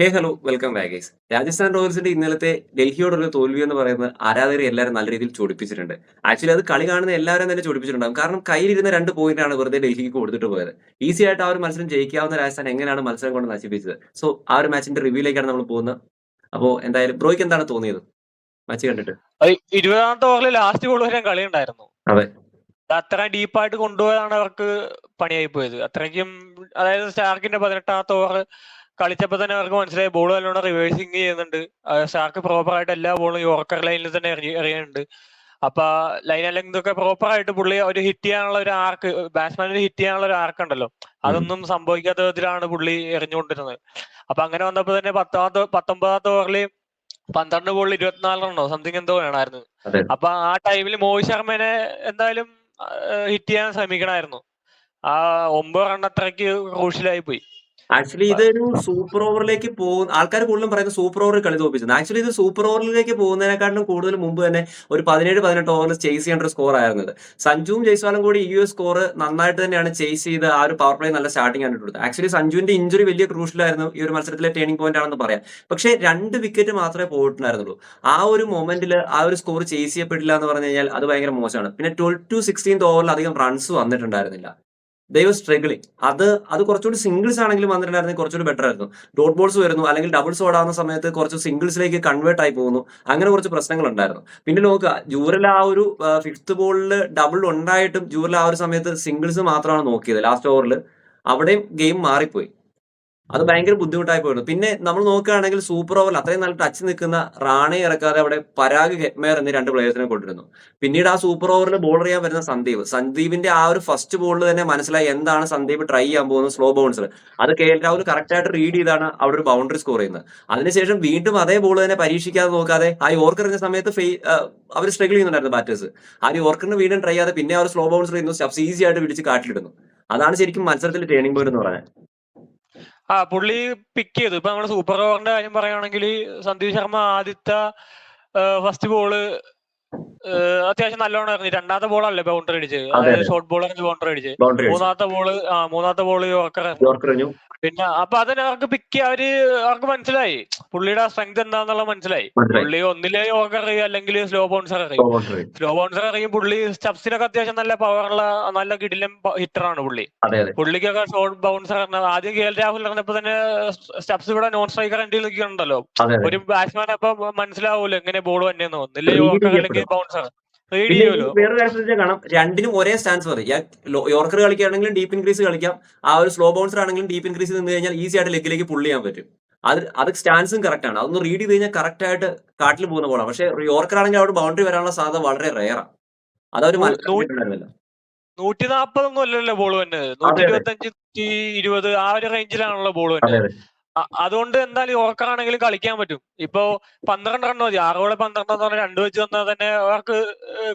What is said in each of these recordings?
Hey hello welcome guys Rajasthan റോയൽസിന്റെ ഇന്നലത്തെ ഡൽഹിയോടുള്ള തോൽവി എന്ന് പറയുന്നത് ആരാധകരെ എല്ലാവരും നല്ല രീതിയിൽ ചൊടിപ്പിച്ചിട്ടുണ്ട്. ആക്ച്വലി അത് കളി കാണുന്ന എല്ലാവരും തന്നെ ചൊടിപ്പിച്ചിട്ടുണ്ടാകും കാരണം കയ്യിലിരുന്ന രണ്ട് പോയിന്റാണ് വെറുതെ ഡൽഹിക്ക് കൊടുത്തിട്ട് പോയത്. ഈസി ആയിട്ട് ആ ഒരു മത്സരം ജയിക്കാവുന്ന രാജസ്ഥാൻ എങ്ങനെയാണ് മത്സരം കൊണ്ട് നശിപ്പിച്ചത്? സോ ആ ഒരു മാച്ചിന്റെ റിവ്യൂലേക്കാണ് നമ്മൾ പോകുന്നത്. അപ്പോൾ എന്തായാലും ബ്രോയ്ക്ക് എന്താണ് തോന്നിയത്? മാച്ച് കണ്ടിട്ട്. ഇരുപതാമത്തെ ഓവറിൽ ലാസ്റ്റ് ബോൾ വരെ കളി ഉണ്ടായിരുന്നു. അത്. അത്ര ഡീപ്പായിട്ട് കൊണ്ടുപോയതാണ് അവർക്ക് പണിയായി പോയത്. അത്രയ്ക്കും അതായത് സ്റ്റാർക്കിന്റെ പതിനെട്ടാമത്തെ ഓവർ കളിച്ചപ്പോ തന്നെ അവർക്ക് മനസ്സിലായി ബോൾ നല്ലോണം റിവേഴ്സിങ് ചെയ്യുന്നുണ്ട്. സ്റ്റാർക്ക് പ്രോപ്പർ ആയിട്ട് എല്ലാ ബോളും യോർക്കർ ലൈനിൽ തന്നെ എറിയ- എറിയുന്നുണ്ട്. അപ്പൊ ലൈൻ അല്ലെങ്കിൽ ഇതൊക്കെ പ്രോപ്പർ ആയിട്ട് പുള്ളി ഒരു ഹിറ്റ് ചെയ്യാനുള്ള ഒരു ആർക്ക് ബാറ്റ്സ്മാനിന് ഹിറ്റ് ചെയ്യാനുള്ള ഒരു ആർക്ക് ഉണ്ടല്ലോ. അതൊന്നും സംഭവിക്കാത്ത വിധത്തിലാണ് പുള്ളി എറിഞ്ഞുകൊണ്ടിരുന്നത്. അപ്പൊ അങ്ങനെ വന്നപ്പോ തന്നെ പത്താമത്തെ പത്തൊമ്പതാമത്തെ ഓവറിൽ പന്ത്രണ്ട് ബോളിൽ ഇരുപത്തിനാല് റണ്ണോ സംതിങ് എന്തോ വേണമായിരുന്നു. അപ്പൊ ആ ടൈമിൽ മോഹിത് ശർമ്മനെ എന്തായാലും ഹിറ്റ് ചെയ്യാൻ ശ്രമിക്കണമായിരുന്നു. ആ ഒമ്പത് റൺ അത്രയ്ക്ക് ക്രൂഷ്യലായി പോയി. ആക്ച്വലി ഇതൊരു സൂപ്പർ ഓവറിലേക്ക് പോകുന്ന ആൾക്കാർ കൂടുതലും പറയുന്നത് സൂപ്പർ ഓവറിൽ കളി തോപ്പിച്ചത് ആക്ച്വലി ഇത് സൂപ്പർ ഓവറിലേക്ക് പോകുന്നതിനെക്കാളും കൂടുതൽ മുമ്പ് തന്നെ ഒരു പതിനേഴ് പതിനെട്ട് ഓവറിൽ ചേസ് ചെയ്യേണ്ട ഒരു സ്കോർ ആയിരുന്നത്. സഞ്ജുവും ജയ്സ്വാലും കൂടി ഈ ഒരു സ്കോർ നന്നായിട്ട് തന്നെയാണ് ചേസ് ചെയ്ത് ആ ഒരു പവർ പ്ലേ നല്ല സ്റ്റാർട്ടിംഗ് ആണ് കൊടുത്തത് ആക്ച്വലി സഞ്ജുവിന്റെ ഇഞ്ചുറി വലിയ ക്രൂഷ്യലായിരുന്നു ഈ ഒരു മത്സരത്തിലെ ടേണിംഗ് പോയിന്റ് ആണെന്ന് പറയാം. പക്ഷേ രണ്ട് വിക്കറ്റ് മാത്രമേ പോയിട്ടുണ്ടായിരുന്നുള്ളൂ. ആ ഒരു മൊമെന്റിൽ ആ ഒരു സ്കോർ ചേസ് ചെയ്യപ്പെട്ടില്ല എന്ന് പറഞ്ഞു കഴിഞ്ഞാൽ അത് ഭയങ്കര മോശമാണ്. പിന്നെ ട്വൽവ് ടു സിക്സ്റ്റീൻത് ഓവറിൽ അധികം റൺസ് വന്നിട്ടുണ്ടായിരുന്നില്ല. ദൈവം സ്ട്രഗിളിങ് അത് അത് കുറച്ചുകൂടി സിംഗിൾസ് ആണെങ്കിലും വന്നിട്ടുണ്ടായിരുന്നെങ്കിൽ കുറച്ചുകൂടി ബെറ്റർ ആയിരുന്നു. ഡോട്ട് ബോൾസ് വരുന്നു അല്ലെങ്കിൽ ഡബിൾസ് ഓടാവുന്ന സമയത്ത് കുറച്ച് സിംഗിൾസിലേക്ക് കൺവേർട്ട് ആയി പോകുന്നു. അങ്ങനെ കുറച്ച് പ്രശ്നങ്ങൾ ഉണ്ടായിരുന്നു. പിന്നെ നോക്കുക ജൂറിൽ ആ ഒരു ഫിഫ്ത്ത് ബോളിൽ ഡബിൾ ഉണ്ടായിട്ടും ജൂറിൽ ആ ഒരു സമയത്ത് സിംഗിൾസ് മാത്രമാണ് നോക്കിയത് ലാസ്റ്റ് ഓവറിൽ അവിടെയും ഗെയിം മാറിപ്പോയി. അത് ഭയങ്കര ബുദ്ധിമുട്ടായി പോയിരുന്നു. പിന്നെ നമ്മൾ നോക്കുകയാണെങ്കിൽ സൂപ്പർ ഓവറിൽ അത്രയും നല്ല ടച്ച് നിൽക്കുന്ന റാണെ ഇറക്കാതെ അവിടെ പരാഗ് ഹെറ്റ്മേർ എന്നീ രണ്ട് പ്ലേയേഴ്സിനെ കൊണ്ടിരുന്നു പിന്നീട് ആ സൂപ്പർ ഓവറിൽ ബോൾ ചെയ്യാൻ വരുന്ന സന്ദീപ്. സന്ദീപിന്റെ ആ ഒരു ഫസ്റ്റ് ബോളിൽ തന്നെ മനസ്സിലായി എന്താണ് സന്ദീപ് ട്രൈ ചെയ്യാൻ പോകുന്നത് സ്ലോ ബൗൺസർ അത് കെ എൽ രാഹുൽ കറക്റ്റ് ആയിട്ട് റീഡ് ചെയ്താണ് അവിടെ ഒരു ബൗണ്ടറി സ്കോർ ചെയ്യുന്നത്. അതിനുശേഷം വീണ്ടും അതേ ബോൾ തന്നെ പരീക്ഷിക്കാതെ നോക്കാതെ ആ യോർക്കർ സമയത്ത് അവർ സ്ട്രഗിൾ ചെയ്യുന്നുണ്ടായിരുന്നു ബാറ്റേഴ്സ് ആ യോർക്കറിന് വീണ്ടും ട്രൈ ചെയ്യാതെ പിന്നെ അവർ സ്ലോ ബൗൺസർ ചെയ്യുന്നു സ്റ്റെപ്സ് ഈസി ആയിട്ട് പിടിച്ച് കാട്ടിലിടുന്നു. അതാണ് ശരിക്കും മത്സരത്തിൽ ടേണിംഗ് പോയിന്റ് എന്ന് പറയാൻ ആ പുള്ളി പിക്ക് ചെയ്തു. ഇപ്പൊ നമ്മൾ സൂപ്പർ ഓവറിന്റെ കാര്യം പറയുകയാണെങ്കിൽ സന്ദീപ് ശർമ്മ ആദ്യത്തെ ഫസ്റ്റ് ബോൾ അത്യാവശ്യം നല്ലോണം എറിഞ്ഞു രണ്ടാമത്തെ ബോളല്ലേ ബൗണ്ടറി അടിച്ച് അതെ, അതായത് ഷോർട്ട് ബോൾ എറിഞ്ഞ് ബൗണ്ടറി അടിച്ച് മൂന്നാമത്തെ ബോൾ ആ മൂന്നാമത്തെ ബോൾ യോർക്കർ പിന്നെ അപ്പൊ അതിന് അവർക്ക് പിക്ക് അവർ അവർക്ക് മനസ്സിലായി. പുള്ളിയുടെ സ്ട്രെങ്ത് എന്താന്നുള്ളത് മനസ്സിലായി. പുള്ളി ഒന്നിലെ യോഗ അറിയും അല്ലെങ്കിൽ സ്ലോ ബൗൺസർ അറിയും. സ്ലോ ബൗൺസർ അറിയും. പുള്ളി സ്റ്റെപ്സിനൊക്കെ അത്യാവശ്യം നല്ല പവറുള്ള നല്ല കിടിലും ഹിറ്റർ ആണ് പുള്ളി. പുള്ളിക്കൊക്കെ ഷോർട്ട് ബൗൺസർ ആദ്യം കെ എൽ രാഹുൽ ഇറങ്ങപ്പോ തന്നെ സ്റ്റെപ്സ് ഇവിടെ നോൺ സ്ട്രൈക്കർ എൻഡിൽ നിൽക്കുന്നുണ്ടല്ലോ. ഒരു ബാറ്റ്സ്മാൻ അപ്പൊ മനസ്സിലാവൂല്ലോ എങ്ങനെ ബോൾ വന്നെയെന്ന് ഒന്നില്ലേ യോഗ അല്ലെങ്കിൽ. ബൗൺസർ വേറൊരു കാര്യം കാണാം. രണ്ടിനും ഒരേ സ്റ്റാൻസ് മതി. യോർക്കർ കളിക്കുകയാണെങ്കിലും ഡീപ്പ് ഇൻക്രീസ് കളിക്കാം. ആ ഒരു സ്ലോ ബൗൺസർ ആണെങ്കിലും ഡീപ്പ് ഇൻക്രീസ് നിന്ന് കഴിഞ്ഞാൽ ഈസി ആയിട്ട് ലെഗിലേക്ക് പുള്ള് ചെയ്യാൻ പറ്റും. അത് അത് സ്റ്റാൻസും കറക്റ്റ് ആണ്. അതൊന്ന് റീഡ് ചെയ്ത് കഴിഞ്ഞാൽ കറക്റ്റ് ആയിട്ട് കാട്ടിൽ പോകുന്ന ബോളാണ് പക്ഷേ യോർക്കർ ആണെങ്കിൽ അവിടെ ബൗണ്ടറി വരാനുള്ള സാധ്യത വളരെ റെയറാണ് അതവര് മനസ്സിലാക്കിയിട്ടുണ്ടായിരുന്നില്ല നൂറ്റി നാപ്പതൊന്നും അല്ലല്ലോ ബോൾ വന്നത്. നൂറ്റി. ഇരുപത്തി അഞ്ച് നൂറ്റി ഇരുപത് ആ ഒരു റേഞ്ചിലാണല്ലോ ബോൾ തന്നെ അതുകൊണ്ട് എന്തായാലും യോർക്കറാണെങ്കിലും കളിക്കാൻ പറ്റും. ഇപ്പൊ പന്ത്രണ്ട് റൺ മതി. ആറ് ബോളെ പന്ത്രണ്ട് എന്ന് പറഞ്ഞാൽ രണ്ട് വെച്ച് വന്നാൽ തന്നെ അവർക്ക്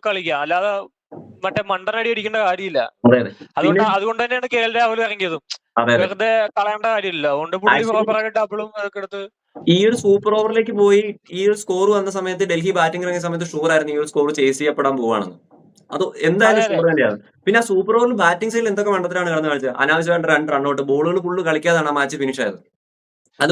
കളിക്കാം. അല്ലാതെ മറ്റേ മണ്ടനടി അടിക്കേണ്ട കാര്യമില്ല. അതെ അതെ. അതുകൊണ്ട് അതുകൊണ്ട് തന്നെയാണ് കെ എൽ രാഹുൽ ഇറങ്ങിയതും. വെറുതെ കളയേണ്ട കാര്യമില്ല. അതുകൊണ്ട് പുള്ളി ആയിട്ട് ഡബിളും അതൊക്കെ എടുത്ത് ഈ ഒരു സൂപ്പർ ഓവറിലേക്ക് പോയി ഈ ഒരു സ്കോർ വന്ന സമയത്ത് ഡൽഹി ബാറ്റിംഗ് ഇറങ്ങിയ സമയത്ത് ഷുവർ ആയിരുന്നു ഈ ഒരു സ്കോർ ചേസ് ചെയ്യപ്പെടാൻ പോവാണെന്ന്. അത് എന്തായാലും അതെ. തന്നെയാണ്. പിന്നെ ആ സൂപ്പർ ഓവറിൽ ബാറ്റിംഗ് സൈഡിൽ എന്തൊക്കെ മണ്ടത്തിലാണ് കിടന്ന് കളിച്ചത് അനാവശ്യമായിട്ട് രണ്ട് റണ്ണൗട്ട് ബോളുകൾ ഫുള്ള് കളിക്കാതാണ് ആ മാച്ച് ഫിനിഷ് ആയത്. അത്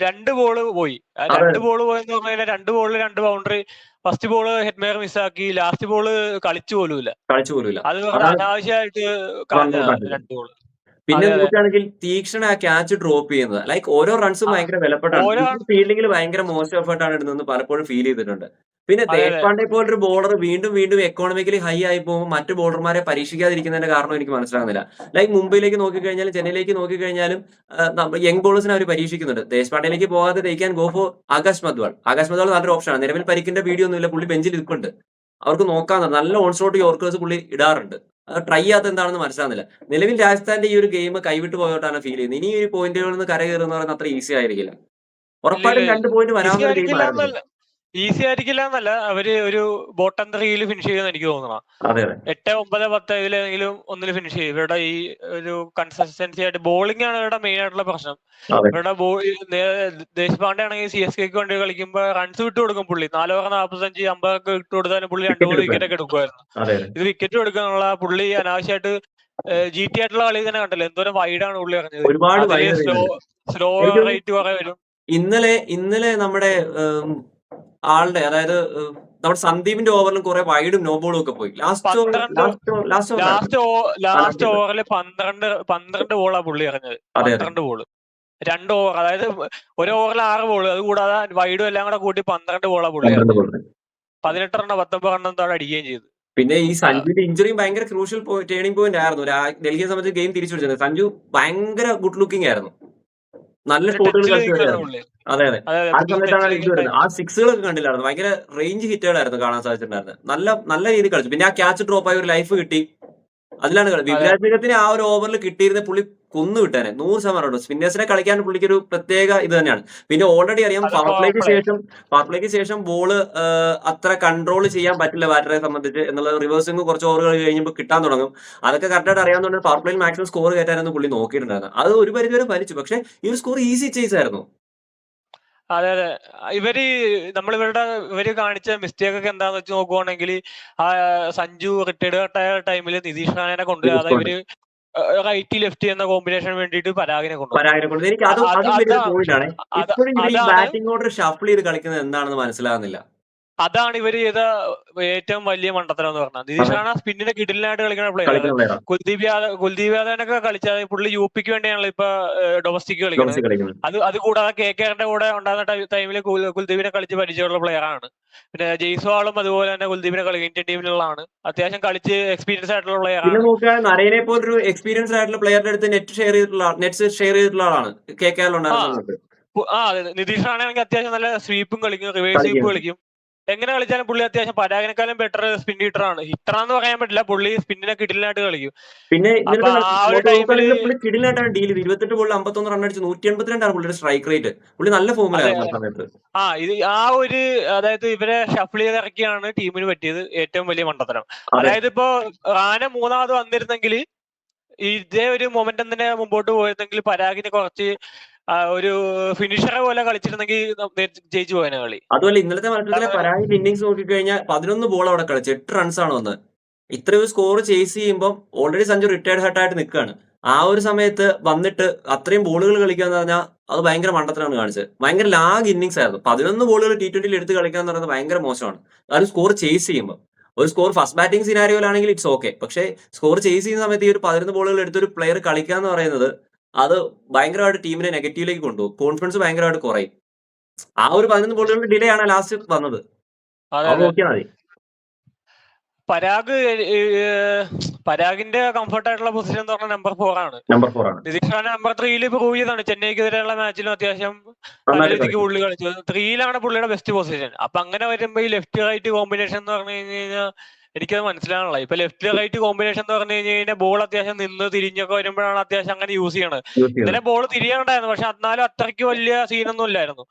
രണ്ട് ബോൾ പോയി. രണ്ട് ബോൾ പോയെന്ന് പറഞ്ഞു കഴിഞ്ഞാൽ രണ്ട് ബോളിൽ രണ്ട് ബൗണ്ടറി ഫസ്റ്റ് ബോൾ ഹെഡ്മേർ മിസ്സാക്കി ലാസ്റ്റ് ബോൾ കളിച്ചു പോലുമില്ല. കളിച്ചു പോലുമില്ല. അത് അനാവശ്യമായിട്ട് രണ്ട് ബോൾ പിന്നെ. നോക്കുകയാണെങ്കിൽ തീക്ഷണ ആ ക്യാച്ച് ഡ്രോപ്പ് ചെയ്യുന്നത്. ലൈക്ക് ഓരോ റൺസും ഭയങ്കര വിലപ്പെട്ടാണ്. ഫീൽഡിംഗിൽ ഭയങ്കര മോശം എഫേർട്ടാണ് ഇടുന്നതെന്ന് പലപ്പോഴും ഫീൽ ചെയ്തിട്ടുണ്ട്. പിന്നെ. ദേശ്പാണ്ഡെ പോലൊരു ബോളർ വീണ്ടും വീണ്ടും എക്കോണമിക്കലി ഹൈ ആയി പോകുമ്പോൾ മറ്റു ബോളർമാരെ പരീക്ഷിക്കാതിരിക്കുന്നതിന്റെ കാരണം എനിക്ക് മനസ്സിലാകുന്നില്ല. ലൈക്ക് മുംബൈയിലേക്ക് നോക്കിക്കഴിഞ്ഞാലും ചെന്നൈയിലേക്ക് നോക്കിക്കഴിഞ്ഞാലും യങ് ബോളേഴ്സിനെ അവർ പരീക്ഷിക്കുന്നുണ്ട്. ദേശ്പാണ്ഡേലേക്ക് പോകാതെ തേക്കാൻ ഗോ ഫോർ ആകാശ് മദ്വാൾ. ആകാശ് മദ്വാൾ നല്ലൊരു ഓപ്ഷനാണ് നിലവിൽ പരിക്കിന്റെ വീഡിയോ ഒന്നുമില്ല പുള്ളി ബെഞ്ചിൽ ഇരിക്കുന്നുണ്ട് അവർക്ക് നോക്കാൻ നല്ല ഓൺഷോട്ട് യോർക്കേഴ്സ് പുള്ളി ഇടാറുണ്ട്. ട്രൈ ചെയ്യാത്ത എന്താണെന്ന് മനസ്സിലാകുന്നില്ല നിലവിൽ രാജസ്ഥാന്റെ ഈ ഒരു ഗെയിം കൈവിട്ട് പോയോട്ടാണ് ഫീൽ ചെയ്യുന്നത്. ഇനി ഈ ഒരു പോയിന്റുകളിൽ നിന്ന് കര കയറുന്ന പറയുന്നത് അത്ര ഈസി ആയിരിക്കില്ല. ഉറപ്പായിട്ടും രണ്ട് പോയിന്റ് വരാവുന്ന ഒരു ഗെയിം ഈസി ആയിരിക്കില്ല എന്നല്ല അവർ ഒരു ബോട്ടം ത്രീയിൽ ഫിനിഷ് ചെയ്യുമെന്ന് എനിക്ക് തോന്നണം. എട്ട് ഒമ്പത് പത്ത് ഇതിലെങ്കിലും ഒന്നിൽ ഫിനിഷ് ചെയ്യും. ഇവരുടെ ഈ ഒരു കൺസിസ്റ്റൻസി ആയിട്ട് ബോളിംഗ് ആണ് ഇവരുടെ മെയിൻ ആയിട്ടുള്ള പ്രശ്നം. ഇവരുടെ ദേശ്പാണ്ഡെ ആണെങ്കിൽ സി എസ് കെക്ക് വേണ്ടി കളിക്കുമ്പോ റൺസ് വിട്ടു കൊടുക്കും പുള്ളി. നാല് ഓവർ നാപ്പത്തഞ്ച് അമ്പതൊക്കെ വിട്ടു കൊടുത്താലും പുള്ളി രണ്ട് മൂന്ന് വിക്കറ്റ് ഒക്കെ എടുക്കുമായിരുന്നു. ഇത് വിക്കറ്റ് എടുക്കാനുള്ള പുള്ളി അനാവശ്യമായിട്ട് ജി ടി ആയിട്ടുള്ള കളി തന്നെ കണ്ടല്ലോ. എന്തോരം വൈഡാണ് പുള്ളി അതിൽ സ്ലോ സ്ലോ റേറ്റ് കുറെ വരും. ഇന്നലെ ഇന്നലെ നമ്മുടെ ആളുടെ അതായത് നമ്മുടെ സന്ദീപിന്റെ ഓവറിലും കുറെ വൈഡും നോ ബോളും ഒക്കെ പോയി. Last over last last over last ഓവറിൽ പന്ത്രണ്ട് പന്ത്രണ്ട് ബോളാ പുള്ളി അതെ പന്ത്രണ്ട് ബോൾ രണ്ട് ഓവർ അതായത് ഒരു ഓവറിൽ ആറ് ബോൾ അത് കൂടാതെ വൈഡും എല്ലാം കൂടെ കൂട്ടി പന്ത്രണ്ട് ബോളാ പുള്ളി പതിനെട്ട് റണ്ണോ പത്തൊമ്പത് റണ്ണോ താഴെ അടിക്കുകയും ചെയ്തു. പിന്നെ ഈ സഞ്ജുവിന്റെ ഇഞ്ചുറിയും ഭയങ്കര ക്രൂഷ്യൽ ടേണിംഗ് പോയിന്റ് ആയിരുന്നു. ഡൽഹിയെ സംബന്ധിച്ച് ഗെയിം തിരിച്ചു പിടിച്ചത്. സഞ്ജു ഭയങ്കര ഗുഡ് ലുക്കിംഗ് ആയിരുന്നു. നല്ല ഷോട്ടുകൾ കളിച്ചു അതെ അതെ. ആ സമയത്താണ് ഇത് വരുന്നത്. ആ സിക്സുകളൊക്കെ കണ്ടില്ലായിരുന്നു. ഭയങ്കര റേഞ്ച് ഹിറ്റുകളായിരുന്നു കാണാൻ സാധിച്ചിട്ടുണ്ടായിരുന്നത്. നല്ല നല്ല രീതിയിൽ കളിച്ചു. പിന്നെ ആ ക്യാച്ച് ഡ്രോപ്പ് ആയി ഒരു ലൈഫ് കിട്ടി. അതിലാണ് വിവരാജ് സിംഗത്തിന് ആ ഒരു ഓവറിൽ കിട്ടിയിരുന്ന പുള്ളി കൊന്നു വിട്ടാനെ. നൂറ് ശതമാനം ഉണ്ടോ? സ്പിന്നേഴ്സിനെ കളിക്കാൻ പുള്ളിക്ക് ഒരു പ്രത്യേക ഇത് തന്നെയാണ്. പിന്നെ ഓൾറെഡി അറിയാം പവർ പ്ലേക്ക് ശേഷം പവർ പ്ലേക്ക് ശേഷം ബോൾ അത്ര കൺട്രോൾ ചെയ്യാൻ പറ്റില്ല ബാറ്ററെ സംബന്ധിച്ച് എന്നുള്ള റിവേഴ്സിംഗ് കുറച്ച് ഓവറുകൾ കഴിയുമ്പോൾ കിട്ടാൻ തുടങ്ങും. അതൊക്കെ കറക്റ്റായിട്ട് അറിയാവുന്നതുകൊണ്ട് പവർ പ്ലേയിൽ മാക്സിമം സ്കോർ കയറ്റാനൊന്നും പുള്ളി നോക്കിയിട്ടുണ്ടായിരുന്നു അത് ഒരു പരിധി വരെ ഭരിച്ചു പക്ഷേ ഈ ഒരു സ്കോർ ഈസി ചേസ് ആയിരുന്നു. അതെ അതെ. ഇവർ നമ്മൾ ഇവരുടെ ഇവർ കാണിച്ച മിസ്റ്റേക്ക് ഒക്കെ എന്താന്ന് വെച്ച് നോക്കുവാണെങ്കിൽ ആ സഞ്ജു റിട്ടയർഡ് ആയ ടൈമിൽ നിതീഷ് റാണനെ കൊണ്ടുവരാതെ ഇവർ റൈറ്റ് ലെഫ്റ്റ് എന്ന കോമ്പിനേഷൻ വേണ്ടിയിട്ട് പരാഗിനെ കൊണ്ടുവന്നു. പരാഗനെ കൊണ്ട് എനിക്ക് അത് ബാറ്റിംഗ് ഓർഡർ ഷഫിൾ ചെയ്ത് കളിക്കുന്നത് എന്താണെന്ന് മനസ്സിലാകുന്നില്ല. അതാണ് ഇവർ ചെയ്ത ഏറ്റവും വലിയ മണ്ടത്തരം എന്ന് പറഞ്ഞാൽ. നിതീഷ് റാണ സ്പിന്നിനെ കിടിലിനായിട്ട് കളിക്കുന്ന പ്ലെയർ കുൽദീപ് യാദവ് കുൽദീപ് യാദവിനൊക്കെ കളിച്ചത് പുള്ളി യു പിക്ക് വേണ്ടിയാണല്ലോ ഇപ്പൊ ഡൊമസ്റ്റിക് കളിക്കുന്നത്. അത് അത് കൂടാതെ കെ കെറിന്റെ കൂടെ ഉണ്ടാകുന്ന ടൈമിൽ കുൽദീപിനെ കളിച്ച് പരിചയമുള്ള പ്ലെയർ ആണ്. പിന്നെ ജയ്സ്വാളും അതുപോലെ തന്നെ കുൽദീപിനെ കളി ഇന്ത്യൻ ടീമിലുള്ളതാണ് അത്യാവശ്യം കളിച്ച് എക്സ്പീരിയൻസ് ആയിട്ടുള്ള പ്ലെയർ ആണ്. നോക്കുക നരേനെ പോലൊരു എക്സ്പീരിയൻസ് ആയിട്ടുള്ള പ്ലെയറിന്റെ അടുത്ത് നെറ്റ് ഷെയർ ചെയ്തിട്ടുള്ള നെറ്റ് ഷെയർ ചെയ്തിട്ടുള്ള ആളാണ് കെ കെ ആ. നിതീഷ് റാണയാണെങ്കിൽ അത്യാവശ്യം നല്ല സ്വീപ്പും കളിക്കും റിവേഴ്സ് സ്വീപ്പ് കളിക്കും. എങ്ങനെ കളിച്ചാലും പുള്ളി അത്യാവശ്യം പരാഗനക്കാലം ബെറ്റർ സ്പിൻ ഹീറ്റർ ആണ്. ഹിറ്റർ എന്ന് പറയാൻ പറ്റില്ല പുള്ളി സ്പിന്നിനെ കിടിലായിട്ട് കളിക്കും. പിന്നെ കിടിലായിട്ടാണ് ഡീൽ ചെയ്ത് ഇരുപത്തെട്ട് ബോളിൽ അമ്പത്തൊന്ന് റൺ അടിച്ച് നൂറ്റി എൺപത്തിരണ്ടാണ് പുള്ളിയുടെ സ്ട്രൈക്ക് റേറ്റ് പുള്ളി നല്ല ഫോമിലായിരുന്നു ആ സമയത്ത്. ആ ഇത് ആ ഒരു അതായത് ഇവരെ ഷഫിൾ ചെയ്ത് ഇറക്കിയാണ് ടീമിന് പറ്റിയത് ഏറ്റവും വലിയ മണ്ടത്തരം. അതായത് ഇപ്പോ റാന മൂന്നാമത് വന്നിരുന്നെങ്കിൽ ഇതേ ഒരു മൊമെന്റം തന്നെ മുമ്പോട്ട് പോയിരുന്നെങ്കിൽ പരാഗിന് കുറച്ച് ഒരു ഫിനിഷറെ പോലെ കളിച്ചിരുന്നെങ്കിൽ ജയിച്ചു പോയ കളി. അതുപോലെ ഇന്നലത്തെ മത്സരത്തിലെ പരാതി ഇന്നിങ്സ് നോക്കിക്കഴിഞ്ഞാൽ പതിനൊന്ന് ബോൾ അവിടെ കളിച്ചു എട്ട് റൺസ് ആണ് വന്നത് ഇത്രയും സ്കോർ ചേസ് ചെയ്യുമ്പോൾ ഓൾറെഡി സഞ്ജു റിട്ടയർഡ് ഹർട്ടായിട്ട് നിൽക്കുകയാണ് ആ ഒരു സമയത്ത് വന്നിട്ട് അത്രയും ബോളുകൾ കളിക്കുക എന്ന് പറഞ്ഞാൽ അത് ഭയങ്കര മണ്ടത്തിലാണ് കാണിച്ചത്. ഭയങ്കര ലാഗ് ഇന്നിങ്സ് ആയിരുന്നു. പതിനൊന്ന് ബോളുകൾ ടി ട്വന്റിയിൽ എടുത്ത് കളിക്കുക എന്ന് പറയുന്നത് ഭയങ്കര മോശമാണ്. അത് സ്കോർ ചേസ് ചെയ്യുമ്പോൾ ഒരു സ്കോർ ഫസ്റ്റ് ബാറ്റിംഗ് സിനാരിയോയിലാണെങ്കിൽ ഇറ്റ്സ് ഓക്കെ പക്ഷേ സ്കോർ ചേസ് ചെയ്യുന്ന സമയത്ത് ഈ ഒരു പതിനൊന്ന് ബോളുകൾ എടുത്തൊരു പ്ലെയർ കളിക്കുക എന്ന് പറയുന്നത് അത് ഭയങ്കരമായിട്ട് ടീമിനെ നെഗറ്റീവിലേക്ക് കൊണ്ടുപോകും കോൺഫിഡൻസ് ഭയങ്കരമായിട്ട് കുറയും. ആ ഒരു പതിനൊന്ന് ബോളുകളുടെ ഡിലേ ആണ് ലാസ്റ്റ് വന്നത്. നോക്കിയാൽ മതി. പരാഗ് പരാഗിന്റെ കംഫർട്ട് ആയിട്ടുള്ള പൊസിഷൻ എന്ന് പറഞ്ഞാൽ നമ്പർ ഫോർ ആണ്. നമ്പർ ഫോർ ആണ്. നിതീഷ് റാണ നമ്പർ ത്രീയിൽ പ്രൂവ് ചെയ്താണ് ചെന്നൈക്കെതിരെയുള്ള മാച്ചിലും അത്യാവശ്യം നല്ല രീതിക്ക് കളിച്ചു. പുള്ളി കളിച്ചത് ത്രീയിലാണ് പുള്ളിയുടെ ബെസ്റ്റ് പൊസിഷൻ അപ്പൊ അങ്ങനെ വരുമ്പോ ഈ ലെഫ്റ്റ് റൈറ്റ് കോമ്പിനേഷൻ എന്ന് പറഞ്ഞു കഴിഞ്ഞു കഴിഞ്ഞാൽ എനിക്കത് മനസ്സിലാണല്ലോ ഇപ്പൊ ലെഫ്റ്റ് റൈറ്റ് കോമ്പിനേഷൻ എന്ന് പറഞ്ഞു കഴിഞ്ഞ് കഴിഞ്ഞാൽ ബോൾ അത്യാവശ്യം നിന്ന് തിരിഞ്ഞൊക്കെ വരുമ്പോഴാണ് അത്യാവശ്യം അങ്ങനെ യൂസ് ചെയ്യണത്. ഇന്നലെ ബോൾ തിരിയാണ്ടായിരുന്നു പക്ഷെ എന്നാലും അത്രയ്ക്ക് വലിയ സീനൊന്നും ഇല്ലായിരുന്നു.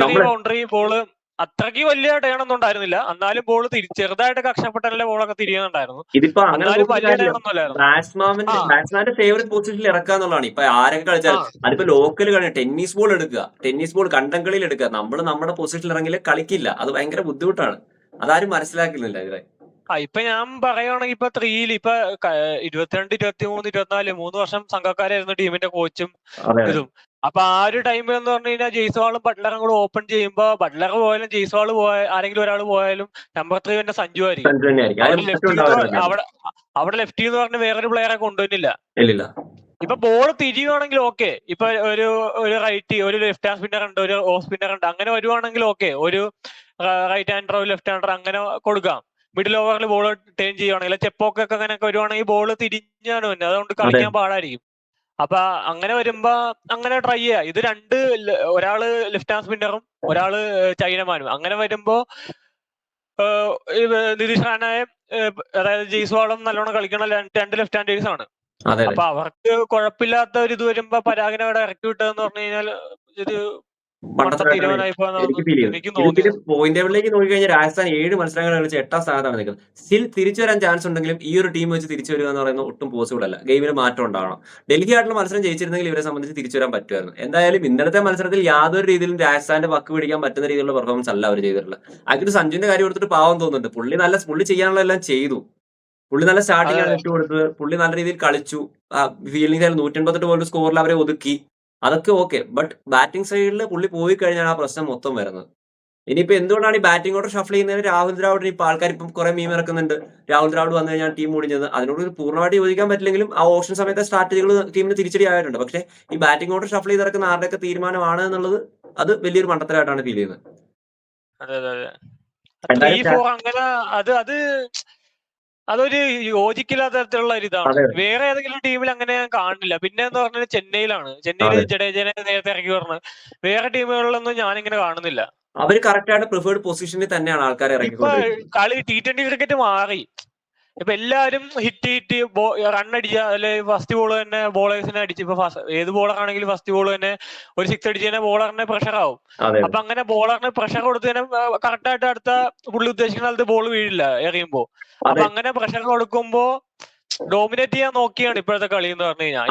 ചെറിയ ബൗണ്ടറി ബോൾ അത്രയ്ക്ക് വലിയ ടേണൊന്നും ഉണ്ടായിരുന്നില്ല. എന്നാലും ബോൾ ചെറുതായിട്ട് കക്ഷപ്പെട്ടല്ലേ ബോളൊക്കെ തിരിയുന്നുണ്ടായിരുന്നു. ബാറ്റ്സ്മാന്റെ ഫേവറേറ്റ് പൊസിഷനിൽ ഇറക്കുക എന്നുള്ളതാണ്. ഇപ്പൊ ആരൊക്കെ കളിച്ചാൽ. അതിപ്പോ ലോക്കൽ കളി ടെന്നീസ് ബോൾ എടുക്കുക. ടെന്നീസ് ബോൾ കണ്ടം കളിയിൽ എടുക്കുക. നമ്മൾ നമ്മുടെ പൊസിഷനിൽ ഇറങ്ങിയില്ല കളിക്കില്ല. അത് ഭയങ്കര ബുദ്ധിമുട്ടാണ്. അതാരും മനസ്സിലാക്കുന്നില്ല ഇതിനെ ആ ഇപ്പൊ ഞാൻ പറയുകയാണെങ്കിൽ ഇപ്പൊ ത്രീയിൽ ഇപ്പൊ ഇരുപത്തിരണ്ട് ഇരുപത്തി മൂന്ന് ഇരുപത്തിനാല് മൂന്ന് വർഷം സംഘക്കാരായിരുന്നു ടീമിന്റെ കോച്ചും ഇതും. അപ്പൊ ആ ഒരു ടൈമിൽ എന്ന് പറഞ്ഞു കഴിഞ്ഞാൽ ജയ്സ്വാളും ബട്ട്ലറും കൂടെ ഓപ്പൺ ചെയ്യുമ്പോ ബട്ട്ലർ പോയാലും ജയ്സ്വാൾ പോയ ആരെങ്കിലും ഒരാൾ പോയാലും നമ്പർ ത്രീ തന്നെ സഞ്ജു ആയിരിക്കും. അവിടെ അവിടെ ലെഫ്റ്റി എന്ന് പറഞ്ഞ വേറൊരു പ്ലെയറെ കൊണ്ടുവന്നില്ല ഇപ്പൊ ബോൾ തിരിയുവാണെങ്കിൽ ഓക്കെ ഇപ്പൊ ഒരു ഒരു റൈറ്റ് ഒരു ലെഫ്റ്റ് ഹാൻഡ് സ്പിന്നർ ഉണ്ട് ഒരു ഓഫ് സ്പിന്നർ ഉണ്ട്. അങ്ങനെ വരുവാണെങ്കിൽ ഓക്കെ ഒരു റൈറ്റ് ഹാൻഡർ ലെഫ്റ്റ് ഹാൻഡർ അങ്ങനെ കൊടുക്കാം. മിഡിൽ ഓവറിൽ ബോൾ ടേൺ ചെയ്യുവാണെങ്കിൽ ചെപ്പോക്കൊക്കെ അങ്ങനെ വരുവാണെങ്കിൽ ബോൾ തിരിഞ്ഞാണ് പിന്നെ അതുകൊണ്ട് കളിക്കാൻ പാടായിരിക്കും. അപ്പൊ അങ്ങനെ വരുമ്പോ അങ്ങനെ ട്രൈ ചെയ്യാം. ഇത് രണ്ട് ഒരാൾ ലെഫ്റ്റ് ഹാൻഡ് സ്പിന്നറും ഒരാൾ ചൈനമാനും അങ്ങനെ വരുമ്പോ ഇത് നിതീഷ് റാനായ അതായത് ജയ്സ്വാളും നല്ലോണം കളിക്കണ രണ്ട് ലെഫ്റ്റ് ഹാൻഡേഴ്സ് ആണ്. അപ്പൊ അവർക്ക് കുഴപ്പമില്ലാത്ത ഒരു ഇത് വരുമ്പോ പരാഗിനെ അവിടെ ഇറക്കി വിട്ടതെന്ന് പറഞ്ഞു കഴിഞ്ഞാൽ മണ്ട പണ്ടത്തെ പോയിന്റ് ടേബിളിലേക്ക് നോക്കിക്കഴിഞ്ഞാൽ രാജസ്ഥാൻ ഏഴ് മത്സരങ്ങൾ കളിച്ച് എട്ടാം സ്ഥാനത്താണ് നിൽക്കുന്നത്. സ്റ്റിൽ തിരിച്ചു വരാൻ ചാൻസ് ഉണ്ടെങ്കിലും ഈ ഒരു ടീം വെച്ച് തിരിച്ചു വരിക എന്ന് പറയുന്നത് ഒട്ടും പോസിബിൾ അല്ല. ഗെയിമിൽ മാറ്റം ഉണ്ടാവണം. ഡൽഹി ആയിട്ടുള്ള മത്സരം ജയിച്ചിരുന്നെങ്കിൽ ഇവരെ സംബന്ധിച്ച് തിരിച്ചു വരാൻ പറ്റുമായിരുന്നു. എന്തായാലും ഇന്നലത്തെ മത്സരത്തിൽ യാതൊരു രീതിയിലും രാജസ്ഥാന്റെ വക്ക് പിടിക്കാൻ പറ്റുന്ന രീതിയിലുള്ള പെർഫോമൻസ് അല്ല അവർ ചെയ്തിട്ടുള്ളത്. അതിന് സഞ്ജുവിന്റെ കാര്യം കൊടുത്തിട്ട് പാവം തോന്നുന്നുണ്ട്. പുള്ളി നല്ല പുള്ളി ചെയ്യാനുള്ള എല്ലാം ചെയ്തു. പുള്ളി നല്ല സ്റ്റാർട്ടിംഗ് ആണ് ഇട്ട് കൊടുത്തത് പുള്ളി നല്ല രീതിയിൽ കളിച്ചു. ഫീൽഡിംഗ് നൂറ്റി നൂറ്റൻപത്തെട്ട് പോലും സ്കോറിൽ അവരെ ഒതുക്കി. അതൊക്കെ ഓക്കെ ബട്ട് ബാറ്റിംഗ് സൈഡിൽ പുള്ളി പോയി കഴിഞ്ഞാൽ ആ പ്രശ്നം മൊത്തം വരുന്നത്. ഇനിയിപ്പോ എന്തുകൊണ്ടാണ് ഈ ബാറ്റിംഗ് ഓർഡർ ഷഫിൾ ചെയ്യുന്നത് രാഹുൽ ദ്രാവിഡ് ഇപ്പൊ ആൾക്കാർ ഇപ്പം കുറെ മീം ഇറക്കുന്നുണ്ട്. രാഹുൽ ദ്രാവിഡ് വന്നു കഴിഞ്ഞാൽ ടീം മുടിഞ്ഞത് അതിനോട് ഒരു പൂർണമായിട്ട് യോജിക്കാൻ പറ്റില്ലെങ്കിലും ആ ഓപ്ഷൻ സമയത്തെ സ്ട്രാറ്റജികൾ ടീമിന് തിരിച്ചടി ആയിട്ടുണ്ട്. പക്ഷേ ഈ ബാറ്റിംഗ് ഓർഡർ ഷഫിൾ ചെയ്ത് ഇറക്കുന്ന ആരുടെയൊക്കെ തീരുമാനമാണ് എന്നുള്ളത് അത് വലിയൊരു മണ്ടത്തരമായിട്ടാണ് ഫീൽ ചെയ്യുന്നത്. അതെ അതെ അതെ. എന്തായാലും അങ്ങനെ അത് അത് അതൊരു യോജിക്കില്ലാത്ത തരത്തിലുള്ള ഒരു ഇതാണ്. വേറെ ഏതെങ്കിലും ടീമിൽ അങ്ങനെ ഞാൻ കാണുന്നില്ല പിന്നെ എന്ന് പറഞ്ഞാൽ ചെന്നൈയിലാണ് ചെന്നൈയിൽ ജഡേജനെ നേരത്തെ ഇറക്കി പറഞ്ഞു വേറെ ടീമുകളിലൊന്നും ഞാനിങ്ങനെ കാണുന്നില്ല. അവർ കറക്റ്റ് ആയിട്ട് പ്രിഫേർഡ് പൊസിഷനിൽ തന്നെയാണ് ആൾക്കാരെ ഇപ്പൊ കളി ടി ട്വന്റി ക്രിക്കറ്റ് മാറി. ഇപ്പൊ എല്ലാരും ഹിറ്റ് ഹിറ്റ് റൺ അടിച്ച അല്ലെ ഫസ്റ്റ് ബോൾ തന്നെ ബോളേഴ്സിനെ അടിച്ച്. ഇപ്പൊ ഏത് ബോളർ ആണെങ്കിലും ഫസ്റ്റ് ബോൾ തന്നെ ഒരു സിക്സ് അടിച്ച് തന്നെ ബോളറിനെ പ്രഷർ ആവും. അപ്പൊ അങ്ങനെ ബോളറിന് പ്രഷർ കൊടുത്ത് തന്നെ കറക്റ്റ് ആയിട്ട് അടുത്ത പുള്ളി ഉദ്ദേശിക്കുന്ന സ്ഥലത്ത് ബോൾ വീഴില്ല എറിയുമ്പോ. അപ്പൊ അങ്ങനെ പ്രഷർ കൊടുക്കുമ്പോ ഡോമിനേറ്റ് ചെയ്യാൻ നോക്കിയാണ് ഇപ്പോഴത്തെ കളി എന്ന് പറഞ്ഞു കഴിഞ്ഞാൽ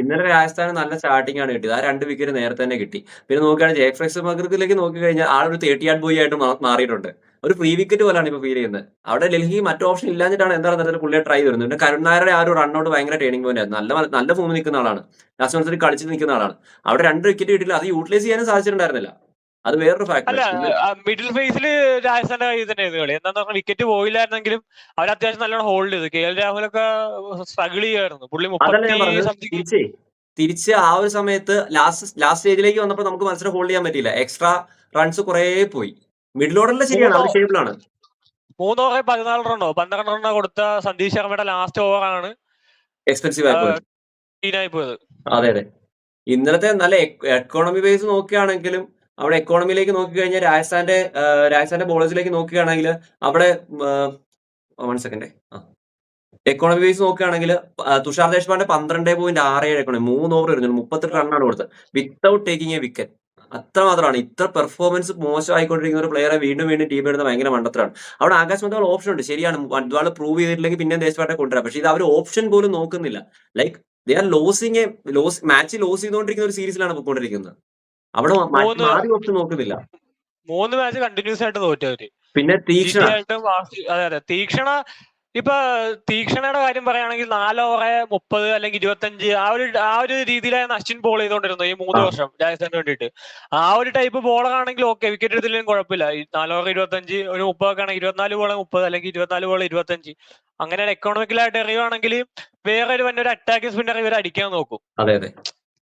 ഇന്നലെ രാജസ്ഥാന് നല്ല സ്റ്റാർട്ടിംഗ് ആണ് കിട്ടിയത്. ആ രണ്ട് വിക്കറ്റ് നേരത്തെ തന്നെ കിട്ടി. പിന്നെ നോക്കുകയാണെങ്കിൽ ജയഫ്രക്സ് മകർക്കിലേക്ക് നോക്കി കഴിഞ്ഞാൽ ആളൊരു തേർട്ടി ആർഡ് ബോയ് ആയിട്ട് മാറിയിട്ടുണ്ട്. ഒരു ഫ്രീ വിക്കറ്റ് പോലാണ് ഇപ്പൊ ഫീൽ ചെയ്യുന്നത്. അവിടെ ഡൽഹി മറ്റു ഓപ്ഷൻ ഇല്ലാഞ്ഞിട്ടാണ് എന്താ തരത്തിൽ പുള്ളിയെ ട്രൈ വരുന്നത് പിന്നെ കരുൺ നായരുടെ ആ ഒരു റണ്ണൗട്ട് ഭയങ്കര ടേണിംഗ് പോയിന്റ് ആയിരുന്നു. നല്ല നല്ല ഫോമിൽ നിൽക്കുന്ന ആളാണ്. ലാസ്റ്റ് മത്സരത്തിൽ കളിച്ച് നിൽക്കുന്ന ആളാണ്. അവിടെ രണ്ട് വിക്കറ്റ് കിട്ടിയില്ല അത് യൂട്ടിലൈസ് ചെയ്യാനും സാധിച്ചിട്ടുണ്ടായിരുന്നില്ല. അത് വേറൊരു ഫാക്ടർ മിഡിൽ ഫേസിൽ രാജസ്ഥാന്റെ കയ്യിൽ തന്നെ കളി. എന്താന്ന് പറഞ്ഞാൽ വിക്കറ്റ് പോയില്ലായിരുന്നെങ്കിലും അവർ അത്യാവശ്യം നല്ലോണം ഹോൾഡ് ചെയ്തു. കെ എൽ രാഹുലൊക്കെ സ്ട്രഗിൾ ചെയ്യുമായിരുന്നു. പുള്ളി തിരിച്ചേ തിരിച്ച് ആ ഒരു സമയത്ത് ലാസ്റ്റ് ലാസ്റ്റ് സ്റ്റേജിലേക്ക് വന്നപ്പോൾ നമുക്ക് മത്സരം ഹോൾഡ് ചെയ്യാൻ പറ്റിയില്ല. എക്സ്ട്രാ റൺസ് കുറേ പോയി. മിഡിൽ ഓർഡറിൽ ശരിയാണ് അവർ ഷേപ്പിലാണ് മൂന്ന് ഓവർ പതിനാല് റണ്ണോ പന്ത്രണ്ട് റണ്ണോ കൊടുത്ത സന്ദീപ് ശർമ്മയുടെ ലാസ്റ്റ് ഓവറാണ് എക്സ്പെൻസീവ് ആയി പോയത്. ടീനായി പോയത്. അതെ അതെ. ഇന്നലത്തെ നല്ല എക്കോണമി ബേസ് നോക്കുകയാണെങ്കിലും അവിടെ എക്കോണമിയിലേക്ക് നോക്കിക്കഴിഞ്ഞാൽ രാജസ്ഥാന്റെ രാജസ്ഥാന്റെ ബോളേഴ്സിലേക്ക് നോക്കുകയാണെങ്കിൽ അവിടെ വൺ സെക്കൻഡ് എക്കോണമി ബേസ് നോക്കുകയാണെങ്കിൽ തുഷാർ ദേശ്പാണ്ഡെ പന്ത്രണ്ട് പോയിന്റ് ആറ് ഏഴ് എക്കോണമി മൂന്ന് ഓവർ എറിഞ്ഞു മുപ്പത്തെട്ട് റണ്ണാണ് കൊടുത്തത്. വിത്തൗട്ട് ടേക്കിംഗ് എ വിക്കറ്റ് അത്ര മാത്രമാണ് ഇത്ര പെർഫോമൻസ് മോശമായിക്കൊണ്ടിരിക്കുന്ന ഒരു പ്ലെയറെ വീണ്ടും വീണ്ടും ടീം എടുത്ത് ഭയങ്കര മണ്ടത്തരാണ്. അവിടെ ആകാശ് ഓപ്ഷൻ ഉണ്ട്. ശരിയാണ്. മറ്റൊരാൾ പ്രൂവ് ചെയ്തിട്ടില്ലെങ്കിൽ പിന്നെ ദേശപാട്ടെ കൊണ്ടുവരാം. പക്ഷേ ഇത് അവർ ഓപ്ഷൻ പോലും നോക്കുന്നില്ല. Like they are losing a loss match loss ചെയ്തുകൊണ്ടിരിക്കുന്ന ഒരു സീരീസിലാണ് പോയിക്കൊണ്ടിരിക്കുന്നത് അവിടെ ഓപ്ഷൻ നോക്കുന്നില്ല. മൂന്ന് മാച്ച് കണ്ടിന്യൂസ് ആയിട്ട് തോറ്റവര്. പിന്നെ തീക്ഷണ. അതെ അതെ. തീക്ഷണ ഇപ്പൊ തീക്ഷണയുടെ കാര്യം പറയുകയാണെങ്കിൽ നാല് ഓവറെ മുപ്പത് അല്ലെങ്കിൽ ഇരുപത്തഞ്ച് ആ ഒരു ആ ഒരു രീതിയിലായിരുന്നു അശ്വിൻ ബോൾ ചെയ്തുകൊണ്ടിരുന്നത് ഈ മൂന്ന് വർഷം രാജസ്ഥാന് വേണ്ടിയിട്ട്. ആ ഒരു ടൈപ്പ് ബോളർ ആണെങ്കിൽ ഓക്കെ വിക്കറ്റ് എടുത്തില്ലെങ്കിലും കുഴപ്പമില്ല. ഈ നാല് ഓവർ ഇരുപത്തഞ്ച് ഒരു മുപ്പതൊക്കെ ആണെങ്കിൽ ഇരുപത്തിനാല് ബോൾ മുപ്പത് അല്ലെങ്കിൽ ഇരുപത്തിനാല് ബോൾ ഇരുപത്തഞ്ച്. അങ്ങനെ എക്കോണമിക്കലായിട്ട് എറിയുവാണെങ്കിൽ വേറെ ഒരു വന്നൊരു അറ്റാക്ക് അറ്റാക്കിംഗ് സ്പിന്നർ ഇവർ അടിക്കാൻ നോക്കും. അതെ അതെ.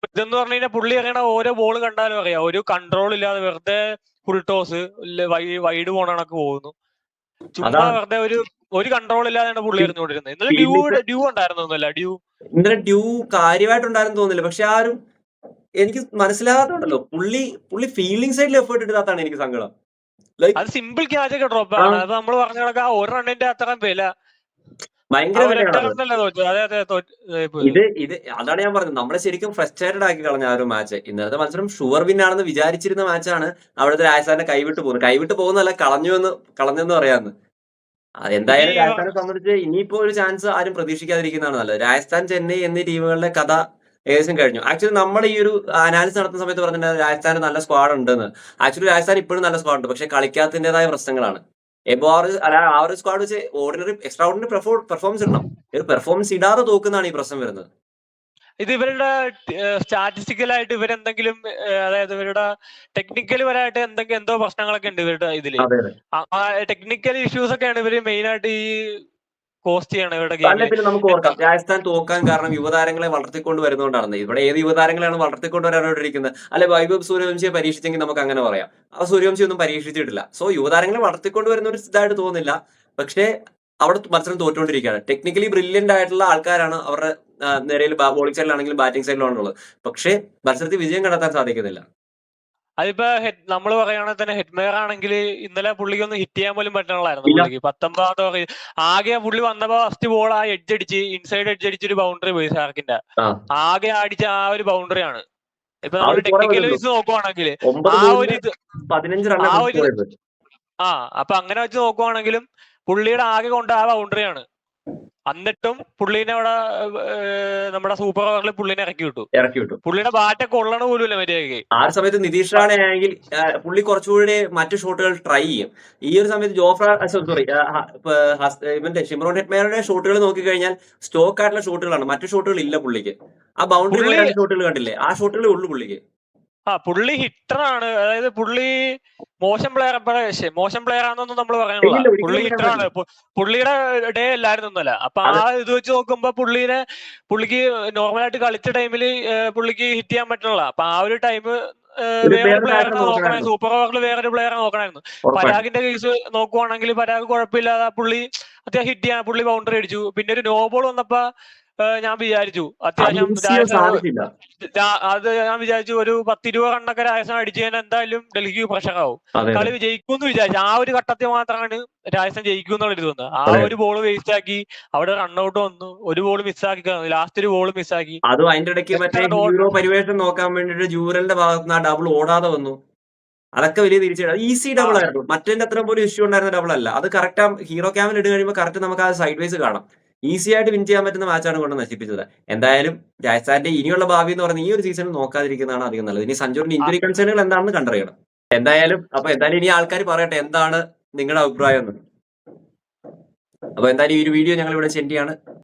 ഇതെന്ന് പറഞ്ഞു കഴിഞ്ഞാൽ പുള്ളി എറിയണ ഓരോ ബോൾ കണ്ടാലും അറിയാം. ഒരു കൺട്രോൾ ഇല്ലാതെ വെറുതെ ഫുൾ ടോസ് വൈഡ് പോണ കണക്ക് പോകുന്നു. ചുമ്മാ. വെറുതെ ഒരു ഒരു കൺട്രോൾ ഇല്ലാതെയാണ് പുള്ളി എറിഞ്ഞുകൊണ്ടിരുന്നത്. ഇന്നലെ ഡ്യൂ ഡ്യൂ ഉണ്ടായിരുന്നു ഡ്യൂ ഇന്നലെ ഡ്യൂ കാര്യമായിട്ടുണ്ടായിരുന്നു തോന്നില്ല പക്ഷെ ആരും എനിക്ക് മനസ്സിലാകാത്തതുണ്ടല്ലോ പുള്ളി പുള്ളി ഫീലിംഗ് സൈഡിൽ എഫേർട്ട് എടുക്കാത്താണ് എനിക്ക് സങ്കടം. അത് സിമ്പിൾ ക്യാച്ച് ഒക്കെ ഡ്രോപ്പ് ആണ്. അത് നമ്മൾ പറഞ്ഞ കണക്ക് ആ ഒരു റണ്ണിന്റെ അത്ര വില. ഇത് ഇത് അതാണ് ഞാൻ പറഞ്ഞത്. നമ്മളെ ശരിക്കും ഫ്രസ്ട്രേറ്റഡ് ആക്കി കളഞ്ഞ ആ ഒരു മാച്ച് ഇന്നലത്തെ മത്സരം ഷുവർ വിൻ ആണെന്ന് വിചാരിച്ചിരുന്ന മാച്ചാണ് അവിടുത്തെ രാജസ്ഥാനെ കൈവിട്ട് പോകുന്നത്. കൈവിട്ട് പോകുന്നതല്ല കളഞ്ഞു എന്ന് കളഞ്ഞെന്ന് പറയാന്ന്. എന്തായാലും രാജസ്ഥാനെ സംബന്ധിച്ച് ഇനിയിപ്പോ ഒരു ചാൻസ് ആരും പ്രതീക്ഷിക്കാതിരിക്കുന്നതാണ് നല്ലത്. രാജസ്ഥാൻ ചെന്നൈ എന്നീ ടീമുകളുടെ കഥ ഏകദേശം കഴിഞ്ഞു. ആക്ച്വലി നമ്മൾ ഈ ഒരു അനാലിസിസ് നടത്തുന്ന സമയത്ത് പറഞ്ഞിട്ടുണ്ടായിരുന്നു രാജസ്ഥാൻ നല്ല സ്ക്വാഡ് ഉണ്ടെന്ന്. ആക്ച്വലി രാജസ്ഥാൻ ഇപ്പോഴും നല്ല സ്ക്വാഡ് ഉണ്ട്. പക്ഷെ കളിക്കാത്തതിന്റേതായ പ്രശ്നങ്ങളാണ്. എബോ ആറ് അല്ല ആ ഒരു സ്ക്വാഡ് വെച്ച് ഓർഡിനറി എക്സ്ട്രാ ഓർഡിനറി പെർഫോമൻസ് ഇടണം. ഒരു പെർഫോമൻസ് ഇടാതെ തോക്കുന്നതാണ് ഈ പ്രശ്നം വരുന്നത്. ഇത് ഇവരുടെ സ്റ്റാറ്റിസ്റ്റിക്കലായിട്ട് ഇവരെന്തെങ്കിലും അതായത് ഇവരുടെ ടെക്നിക്കൽ പരമായിട്ട് എന്തെങ്കിലും എന്തോ പ്രശ്നങ്ങളൊക്കെ ഉണ്ട് ഇവരുടെ ഇതിൽ. ടെക്നിക്കൽ ഇഷ്യൂസ് ഒക്കെയാണ് ഇവർ മെയിൻ ആയിട്ട് ഈ കോസ്റ്റ് ചെയ്യണം ഇവരുടെ അല്ല പിന്നെ നമുക്ക് ഓർക്കാം. രാജസ്ഥാൻ തോക്കാൻ കാരണം യുവതാരങ്ങളെ വളർത്തിക്കൊണ്ട് വരുന്നതുകൊണ്ടാണ് ഇവിടെ ഏത് യുവതാരങ്ങളെയാണ് വളർത്തിക്കൊണ്ട് വരാനോട്ടിരിക്കുന്നത് അല്ലെ വൈഭവ് സൂര്യവംശിയെ പരീക്ഷിച്ചെങ്കിൽ നമുക്ക് അങ്ങനെ പറയാം. ആ സൂര്യവംശി ഒന്നും പരീക്ഷിച്ചിട്ടില്ല. സോ യുവതാരങ്ങളെ വളർത്തിക്കൊണ്ട് വരുന്ന ഒരു ഇതായിട്ട് തോന്നുന്നില്ല. പക്ഷേ അവിടെ മത്സരം തോറ്റുകൊണ്ടിരിക്കുകയാണ്. ടെക്നിക്കലി ബ്രില്യന്റ് ആയിട്ടുള്ള ആൾക്കാരാണ് അവരുടെ നിരയിൽ ബോളിംഗ് സൈഡിലാണെങ്കിലും ബാറ്റിംഗ് സൈഡിലാണുള്ളത് പക്ഷേ മത്സരത്തിൽ വിജയം കണ്ടെത്താൻ സാധിക്കുന്നില്ല. അതിപ്പോ ഹെഡ് നമ്മൾ പറയുകയാണെങ്കിൽ തന്നെ ഹെഡ്മേർ ആണെങ്കിൽ ഇന്നലെ പുള്ളിക്ക് ഒന്ന് ഹിറ്റ് ചെയ്യാൻ പോലും പറ്റണല്ലായിരുന്നു. പുള്ളിക്ക്. പത്തൊമ്പതാമത്തെ ഓവർ ആകെ പുള്ളി വന്നപ്പോ ഫസ്റ്റ് ബോൾ ആ എഡ്ജ് അടിച്ച് ഇൻസൈഡ് എഡ്ജ് അടിച്ച് ഒരു ബൗണ്ടറി പോയി സാർക്കിന്റെ. ആകെ അടിച്ച ആ ഒരു ബൗണ്ടറി ആണ്. ഇപ്പൊ നമ്മൾ ടെക്നിക്കൽ. വെച്ച് നോക്കുവാണെങ്കിൽ ആ ഒരു ഇത് ആ ഒരു- ആ അപ്പൊ അങ്ങനെ വെച്ച് നോക്കുവാണെങ്കിലും പുള്ളിയുടെ ആകെ കൊണ്ട് ആ ബൗണ്ടറി ആണ്. എന്നിട്ടും പുള്ളീനെ അവിടെ നമ്മുടെ സൂപ്പർ ഓവറിൽ പുള്ളീനെ ഇറക്കി വിട്ടു. ഇറക്കി വിട്ടു. പുള്ളിയുടെ ബാറ്റ് കൊള്ളണ പോലും മര്യാദയ്ക്ക് ആ ഒരു സമയത്ത് നിതീഷ് റാണെ ആണെങ്കിൽ പുള്ളി കുറച്ചുകൂടി മറ്റു ഷോട്ടുകൾ ട്രൈ ചെയ്യും. ഈ ഒരു സമയത്ത് ജോഫ്ര സോറി ഇവന്റെ ഷിമ്രോൺ ഹെറ്റ്മേറുടെ ഷോട്ടുകൾ നോക്കിക്കഴിഞ്ഞാൽ സ്റ്റോക്ക് ആയിട്ടുള്ള ഷോട്ടുകളാണ്. മറ്റു ഷോട്ടുകൾ ഇല്ല പുള്ളിക്ക്. ആ ബൗണ്ടറി ഷോട്ടുകൾ കണ്ടില്ലേ? ആ ഷോട്ടുകളേ ഉള്ളൂ പുള്ളിക്ക്. ആ പുള്ളി ഹിറ്റർ ആണ് അതായത് പുള്ളി മോശം പ്ലെയർ മോശം പ്ലെയർ ആണെന്നൊന്നും നമ്മൾ പറയാനുള്ള പുള്ളി ഹിറ്റർ ഹിറ്ററാണ്. പുള്ളിയുടെ ഡേ എല്ലാരും ഇന്നലെ അപ്പൊ ആ ഇത് വെച്ച് നോക്കുമ്പോ പുള്ളിനെ പുള്ളിക്ക് നോർമലായിട്ട് കളിച്ച ടൈമിൽ പുള്ളിക്ക് ഹിറ്റ് ചെയ്യാൻ പറ്റണില്ല. അപ്പൊ ആ ഒരു ടൈം വേറൊരു വേറെ വേറെ പ്ലെയറിനെ നോക്കണേ സൂപ്പർ ഓവറിൽ വേറൊരു പ്ലെയറെ നോക്കണായിരുന്നു. പരാഗിന്റെ കേസ് നോക്കുവാണെങ്കിൽ പരാഗ് കുഴപ്പമില്ലാതെ പുള്ളി അത്യാവശ്യം ഹിറ്റ് ചെയ്യാൻ പുള്ളി ബൗണ്ടറി അടിച്ചു. പിന്നെ ഒരു നോ ബോൾ വന്നപ്പോ ഞാൻ വിചാരിച്ചു. അത് അത്യാവശ്യം അത് ഞാൻ വിചാരിച്ചു ഒരു പത്തിരുപത് റണ്ണൊക്കെ രാജസ്ഥാൻ അടിച്ചു കഴിഞ്ഞാൽ എന്തായാലും ഡൽഹിക്ക് പ്രഷർ കളി ജയിക്കും എന്ന് വിചാരിച്ചു. ആ ഒരു ഘട്ടത്തിൽ മാത്രമാണ് രാജസ്ഥാൻ ജയിക്കും എന്നുള്ള ഇത് വന്നത്. ആ ഒരു ബോൾ വേസ്റ്റ് ആക്കി അവിടെ റൺഔട്ട് വന്നു. ഒരു ബോൾ മിസ്സാക്കി ലാസ്റ്റ് ഒരു ബോൾ മിസ്സാക്കി അതും അതിന്റെ ഇടയ്ക്ക് മറ്റേ ഹീറോ പരിവേഷം നോക്കാൻ വേണ്ടിട്ട് ജൂറലിന്റെ ഭാഗത്ത് നിന്ന് ആ ഡബിൾ ഓടാതെ വന്നു. അതൊക്കെ വലിയ തിരിച്ചു ഈസി ഡബിൾ ആയിരുന്നു. മറ്റേന്റെ അത്ര പോലും ഇഷ്യൂ ഉണ്ടായിരുന്ന ഡബിൾ അല്ല. അത് കറക്റ്റ് ഹീറോ ക്യാമിൽ ഇട്ട് കഴിയുമ്പോൾ കറക്റ്റ് നമുക്ക് ആ സൈഡ് വൈസ് കാണാം. ഈസി ആയിട്ട് വിൻ ചെയ്യാൻ പറ്റുന്ന മാച്ചാണ് കൊണ്ട് നശിപ്പിച്ചത്. എന്തായാലും രാജസ്ഥാന്റെ ഇനിയുള്ള ഭാവി എന്ന് പറഞ്ഞാൽ ഈ ഒരു സീസണിൽ നോക്കാതിരിക്കുന്നതാണ് അധികം നല്ലത്. ഇനി സഞ്ജുവിന്റെ ഇഞ്ചുറി കൺസേണുകൾ എന്താണെന്ന് കണ്ടറിയണം. എന്തായാലും അപ്പൊ എന്തായാലും ഇനി ആൾക്കാർ പറയട്ടെ എന്താണ് നിങ്ങളുടെ അഭിപ്രായം എന്ന്. അപ്പൊ എന്തായാലും ഈ ഒരു വീഡിയോ ഞങ്ങൾ ഇവിടെ സെൻഡ് ചെയ്യാണ്.